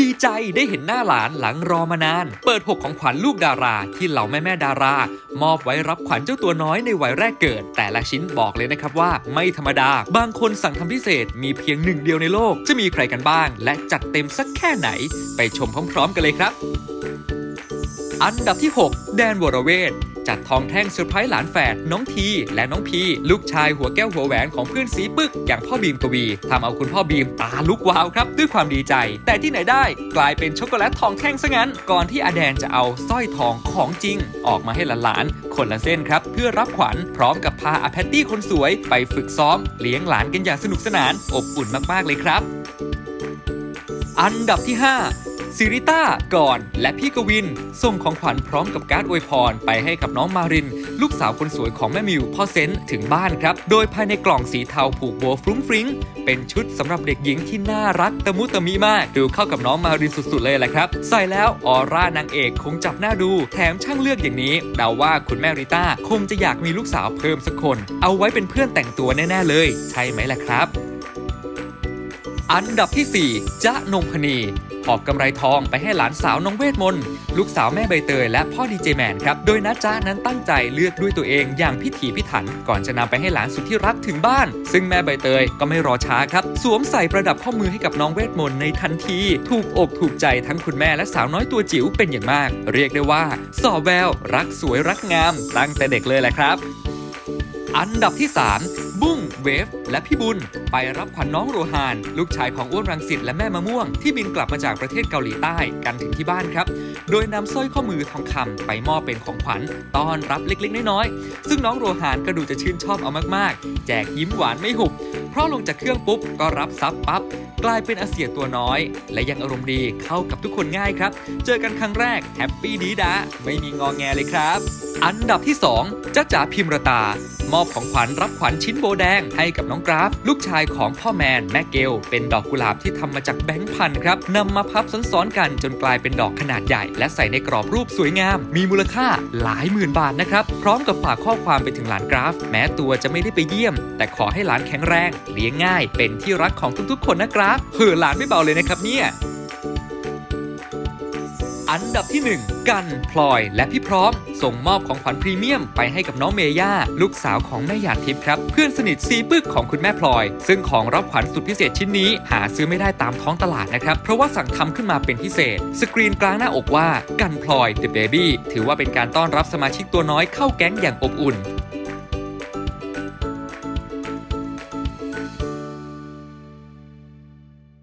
ดีใจได้เห็นหน้าหลานหลังรอมานาน เปิดหกของขวัญลูกดารา ที่เหล่าแม่แม่ดารา มอบไว้รับขวัญเจ้าตัวน้อยในวัยแรกเกิด แต่ละชิ้นบอกเลยนะครับว่า ไม่ธรรมดา บางคนสั่งทำพิเศษมีเพียงหนึ่งเดียวในโลก จะมีใครกันบ้าง และจัดเต็มสักแค่ไหน ไปชมพร้อม ๆ กันเลยครับ อันดับที่ 6 แดนวรเวท จัดทองแท่งเซอร์ไพรส์หลานแฝดน้องทีและน้องพีลูกชายหัวแก้วหัวแหวนของเพื่อนสีปึก อย่างพ่อบีมกวีทำเอาคุณพ่อบีมตาลุกวาวครับ ด้วยความดีใจ แต่ที่ไหนได้กลายเป็นช็อกโกแลตทองแท่งซะงั้น ก่อนที่อาแดนจะเอาสร้อยทองของจริง ออกมาให้หลานๆคนละเส้นครับ เพื่อรับขวัญพร้อมกับพาอาแพตตี้คนสวย ไปฝึกซ้อมเลี้ยงหลานกันอย่างสนุกสนาน อบอุ่นมากๆเลยครับ อันดับที่ 5 ซิริต้าก่อน และพี่กวิน ส่งของขวัญพร้อมกับการ์ดอวยพร ไปให้กับน้องมาริน ลูกสาวคนสวยของแม่มิวพ่อเซนต์ถึงบ้านครับ โดยภายในกล่องสีเทาผูกโบว์ฟรุ้งฟริ้งเป็นชุดสำหรับเด็กหญิงที่น่ารักตะมุตะมิมาก ดูเข้ากับน้องมารินสุดๆเลยแหละครับ ใส่แล้วออร่านางเอกคงจับหน้าดู แถมช่างเลือกอย่างนี้เดาว่าคุณแม่ริต้าคงจะอยากมีลูกสาวเพิ่มสักคน เอาไว้เป็นเพื่อนแต่งตัวแน่ๆเลย ใช่ไหมล่ะครับ อันดับที่ 4 จ๊ะนงพนี หอบกำไรทองไปให้หลานสาวน้องเวทมนต์ลูกสาวแม่ใบเตยและพ่อดีเจแมนครับโดยนะจ๊ะนั้นตั้งใจเลือกด้วยตัวเองอย่างพิถีพิถัน ก่อนจะนำไปให้หลานสุดที่รักถึงบ้าน ซึ่งแม่ใบเตยก็ไม่รอช้าครับ สวมใส่ประดับข้อมือให้กับน้องเวทมนต์ในทันที ถูกอกถูกใจทั้งคุณแม่และสาวน้อยตัวจิ๋วเป็นอย่างมาก เรียกได้ว่าส่อแวว รักสวยรักงาม ตั้งแต่เด็กเลยแหละครับ อันดับที่ 3 เวฟและพี่บุญ ไปรับขวัญน้องโรฮาน ลูกชายของอ้วนรังสิตและแม่มะม่วง ที่บินกลับมาจากประเทศเกาหลีใต้กันถึงที่บ้านครับ โดยนำสร้อยข้อมือทองคำไปมอบเป็นของขวัญต้อนรับเล็กๆน้อยๆซึ่งน้องโรฮานก็ดูจะชื่นชอบเอามากๆ แจกยิ้มหวานไม่หุบ เพราะลงจากเครื่องปุ๊บก็รับซับปั๊บกลายเป็นอาเซียตัวน้อย และยังอารมณ์ดีเข้ากับทุกคนง่ายครับ เจอกันครั้งแรกแฮปปี้ดีดาไม่มีงอแงเลยครับ อันดับที่2จ้าจ๋าพิมรตามอบของขวัญรับขวัญชิ้นโบแดงให้กับน้องกราฟ ลูกชายของพ่อแมนแม่เกลเป็นดอกกุหลาบที่ทำมาจากแบงค์พันครับนำมาพับซ้อนๆกันจนกลายเป็นดอกขนาดใหญ่ และใส่ในกรอบรูปสวยงาม มีมูลค่าหลายหมื่นบาทนะครับ พร้อมกับฝากข้อความไปถึงหลานกราฟ แม้ตัวจะไม่ได้ไปเยี่ยม แต่ขอให้หลานแข็งแรงเลี้ยงง่ายเป็นที่รักของทุกๆ คนนะกราฟเห่อหลานไม่เบาเลยนะครับเนี่ยอันดับที่ 1 กันพลอยและพี่พร้อม ส่งมอบของขวัญพรีเมียมไปให้กับน้องเมย่า ลูกสาวของแม่หยาดทิพย์ครับ เพื่อนสนิทซีปึกของคุณแม่พลอย ซึ่งของรับขวัญสุดพิเศษชิ้นนี้ หาซื้อไม่ได้ตามท้องตลาดนะครับ เพราะว่าสั่งทำขึ้นมาเป็นพิเศษ สกรีนกลางหน้าอกว่า กันพลอย The Baby ถือว่าเป็นการต้อนรับสมาชิกตัวน้อยเข้าแก๊งอย่างอบอุ่น